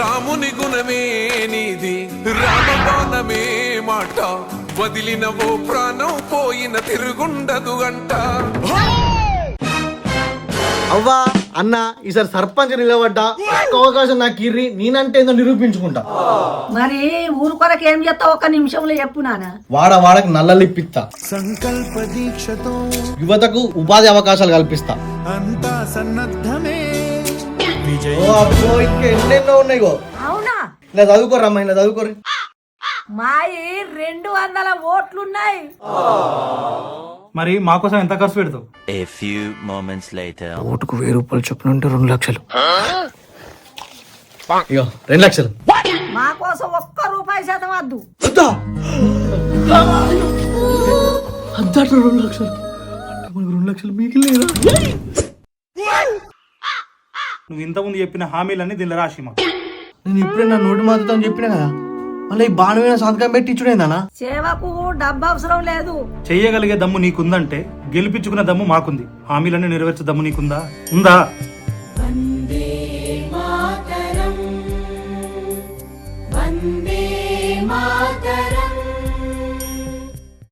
రాముని గుణమే నీది రామబాణమే మాట. వదిలిన ఓ ప్రాణం పోయిన తిరుగుండదు అంట అవ్వా అన్న ఈసారి సర్పంచ్ నిలబడ్డా? ఒక్క అవకాశం నాకు ఇర్రి నేనంటే ఏందో నిరూపించుకుంటా. మరి ఊరు కొరకు ఏం చేస్తావు? ఒక నిమిషంలో చెప్పు నాన్న. వాడ వాడకు నల్లలు ఇప్పిస్తా సంకల్ప దీక్షతో యువతకు ఉపాధి అవకాశాలు కల్పిస్తా. అంతా సన్నద్ధమే. ఓ అబ్బో ఇంకా ఎన్నెన్నో ఉన్నాయి గో. అవునా? ఇలా చదువుకోరమ్మా ఇలా చదువుకోరు మాయి రెండు వందల ఓట్లున్నాయి. మరి మాకోసం ఎంత ఖర్చు పెడతావు? A few moments later. ఓటుకు వెయ్యి రూపాయలు చొప్పున ఉంటే రెండు లక్షలు. ఇగో రెండు లక్షలు. మా కోసం ఒక్క రూపాయి శాతం వద్దు? అంతటా రెండు లక్షలు. రెండు లక్షలు మిగిలిన నువ్వు ఇంతకుముందు చెప్పిన హామీలన్నీ దీనిలో రాసి మాకు. నేను ఇప్పుడే నా నోటి మాతో చెప్పిన కదా? మళ్ళీ ఈ బాణమైన సంతకం పెట్టి ఇచ్చుడేందనా సేవకు డబ్బు అవసరం లేదు. చెయ్యగలిగే దమ్ము నీకుందంటే గెలిపించుకున్న దమ్ము మాకుంది. హామీలన్నీ నెరవేర్చే దమ్ము నీకుందా? ఉందా? వందే మాతరం.